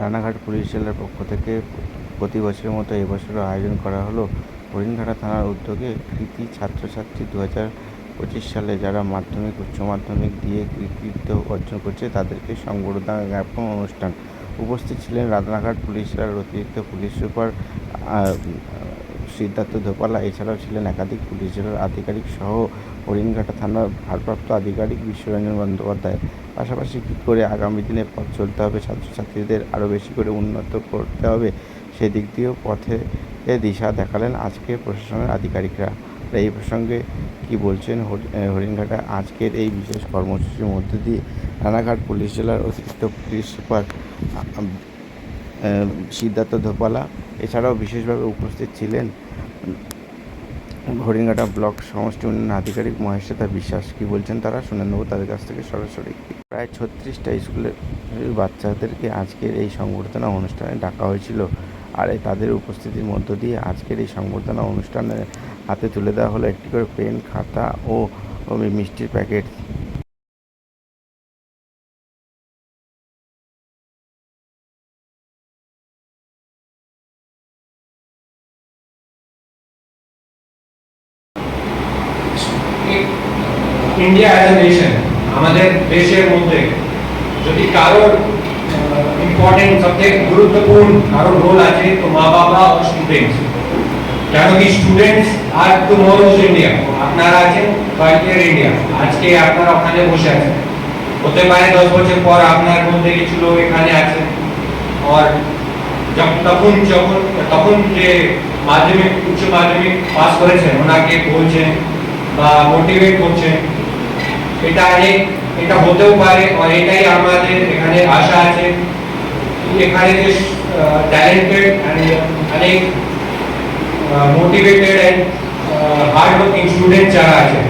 Ranaghat police জেলার পক্ষ থেকে প্রতি বছরের মতো এবছরও আয়োজন করা হলো। হরিণঘাটা থানার উদ্যোগে কৃতি ছাত্রছাত্রী দু হাজার পঁচিশ সালে যারা মাধ্যমিক, উচ্চ মাধ্যমিক দিয়ে কৃতিত্ব অর্জন করছে, তাদেরকে সংবর্ধনা জ্ঞাপন অনুষ্ঠান। উপস্থিত ছিলেন রানাঘাট পুলিশ জেলার অতিরিক্ত পুলিশ সুপার সিদ্ধার্থ ধোপালা। এছাড়াও ছিলেন একাধিক পুলিশ জেলার আধিকারিক সহ হরিণঘাটা থানার ভারপ্রাপ্ত আধিকারিক বিশ্বরঞ্জন বন্দ্যোপাধ্যায়। পাশাপাশি কী করে আগামী দিনে পথ চলতে হবে, ছাত্রছাত্রীদের আরও বেশি করে উন্নত করতে হবে, সেদিক দিয়েও পথে দিশা দেখালেন আজকে প্রশাসনের আধিকারিকরা। এই প্রসঙ্গে কি বলছেন হরিণঘাটা, আজকের এই বিশেষ কর্মসূচির মধ্যে দিয়ে রানাঘাট পুলিশ জেলার অতিরিক্ত পুলিশ সুপার সিদ্ধার্থ ধোপালা, এছাড়াও বিশেষভাবে উপস্থিত ছিলেন হরিণঘাটা ব্লক সমষ্টি উন্নয়ন আধিকারিক মহেশ্বেতা বিশ্বাস কি বলছেন তারা? শুনে নেব তাদের কাছ থেকে সরাসরি। প্রায় ছত্রিশটা স্কুলের বাচ্চাদেরকে আজকের এই সংবর্ধনা অনুষ্ঠানে ডাকা হয়েছিল আর এই তাদের উপস্থিতির মধ্য দিয়ে আজকের এই সংবর্ধনা অনুষ্ঠানে হাতে তুলে দেওয়া হলো একটি করে পেন, খাতা ও ও মিষ্টির packet. India as a nation আমাদের দেশের মধ্যে যদি কারোর ইম্পর্টেন্ট সবচেয়ে গুরুত্বপূর্ণ কারোর রোল আছে তো মা বাবা ও স্টুডেন্টস কেন কি স্টুডেন্টস আর টুমোরোজ ইন্ডিয়া আপনারা আছেন কালকের ইন্ডিয়া আজকে আপনারা ওখানে বসে আছেন হতে পারে দশ বছর পর আপনার মধ্যে কিছু লোক এখানে আছে আর যখন তখন যখন তখন যে মাধ্যমিক উচ্চ মাধ্যমিক পাস করেছেন ওনাকে বলছেন বা মোটিভেট করছেন এটা অনেক এটা হতেও পারে, আর এটাই আমাদের এখানে আশা আছে। এখানে যে ট্যালেন্টেড অনেক motivated and hard working student যারা আছে,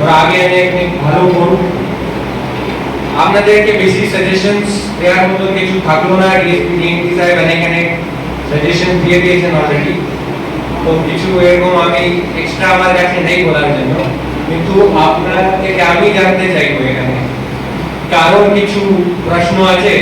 ওরা আগে অনেক ভালো করুক। আপনাদেরকে বেশি সাজেশনস দেওয়ার মতো কিছু থাকল না ডিএসপি সাহেব অনেক অনেক সাজেশন দিয়ে দিয়েছেন অলরেডি তো কিছু এরকম আমি এক্সট্রা আমার কাছে নেই বলার জন্য। কিন্তু আমি জানতে চাইব এখানে। কারোর কিছু প্রশ্ন আছে?